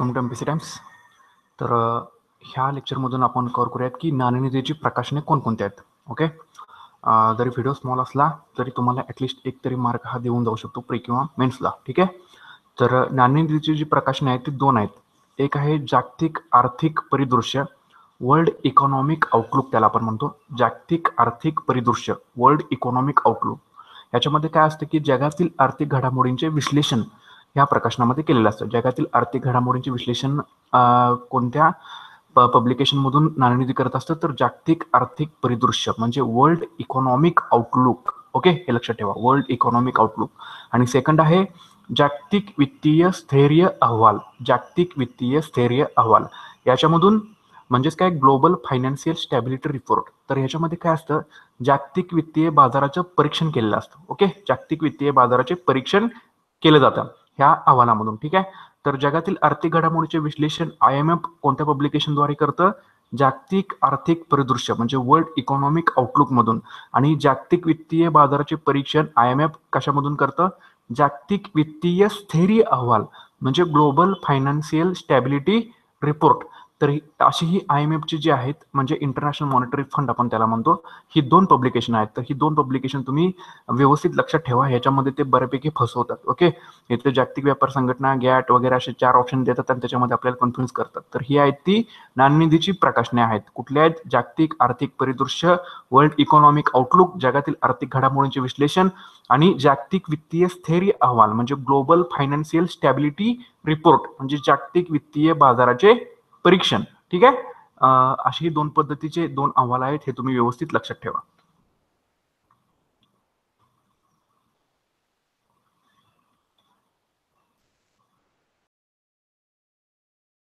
Welcome to P C Times. तर ह्या लेक्चरमधून आपण कवर करूयात की नाणेनिधीची प्रकाशने कोणकोणती आहेत. ओके जरी व्हिडिओ स्मॉल असला तरी तुम्हाला ॲटलिस्ट एक तरी मार्क हा देऊन जाऊ शकतो प्री किंवा मेन्सला ठीक आहे? तर नाणेनिधीची जी प्रकाशने आहेत ती दोन आहेत. एक आहे जागतिक आर्थिक परिदृश्य वर्ल्ड इकॉनॉमिक आउटलुक त्याला आपण म्हणतो. जागतिक आर्थिक परिदृश्य वर्ल्ड इकॉनॉमिक आउटलुक याच्यामध्ये काय असतं की जगातील आर्थिक घडामोडींचे विश्लेषण ह्या प्रकाशनामध्ये केलेलं असतं. जगातील आर्थिक घडामोडींचे विश्लेषण कोणत्या प पब्लिकेशनमधून नाणेनिधी करत असतं? तर जागतिक आर्थिक परिदृश्य म्हणजे वर्ल्ड इकॉनॉमिक आउटलुक ओके हे लक्षात ठेवा. वर्ल्ड इकॉनॉमिक आउटलुक आणि सेकंड आहे जागतिक वित्तीय स्थैर्य अहवाल. जागतिक वित्तीय स्थैर्य अहवाल. याच्यामधून म्हणजेच काय? ग्लोबल फायनान्शियल स्टॅबिलिटी रिपोर्ट तर ह्याच्यामध्ये काय असतं? जागतिक वित्तीय बाजाराचं परीक्षण केलेलं असतं. ओके जागतिक वित्तीय बाजाराचे परीक्षण केलं जातं. ह्या अहवालामधून ठीक आहे? तर जगातील आर्थिक घडामोडीचे विश्लेषण आय एम एफ कोणत्या पब्लिकेशनद्वारे करतं? जागतिक आर्थिक परिदृश्य म्हणजे वर्ल्ड इकॉनॉमिक आउटलुक मधून. आणि जागतिक वित्तीय बाजाराचे परीक्षण आय एम एफ कशामधून करतं? जागतिक वित्तीय स्थैर्य अहवाल म्हणजे ग्लोबल फायनान्शियल स्टॅबिलिटी रिपोर्ट. तर ही- अशी ही आय एम एफची जी आहेत म्हणजे इंटरनॅशनल मॉनिटरी फंड आपण त्याला म्हणतो ही दोन पब्लिकेशन आहेत. तर ही दोन पब्लिकेशन तुम्ही व्यवस्थित लक्षात ठेवा ह्याच्यामध्ये ते बऱ्यापैकी फसवतात ओके? इथले जागतिक व्यापार संघटना गॅट वगैरे असे चार ऑप्शन देतात आणि त्याच्यामध्ये आपल्याला कन्फ्युज करतात. तर ही आहेत ती नाणनिधीची प्रकाशने आहेत. कुठल्या आहेत? जागतिक आर्थिक परिदृश्य वर्ल्ड इकॉनॉमिक आउटलुक जगातील आर्थिक घडामोडींचे विश्लेषण आणि जागतिक वित्तीय स्थैर्य अहवाल म्हणजे ग्लोबल फायनान्शियल स्टॅबिलिटी रिपोर्ट म्हणजे जागतिक वित्तीय बाजाराचे परीक्षण. ठीक आहे? अशी दोन पद्धतीचे दोन अहवाल आहेत हे तुम्ही व्यवस्थित लक्षात ठेवा.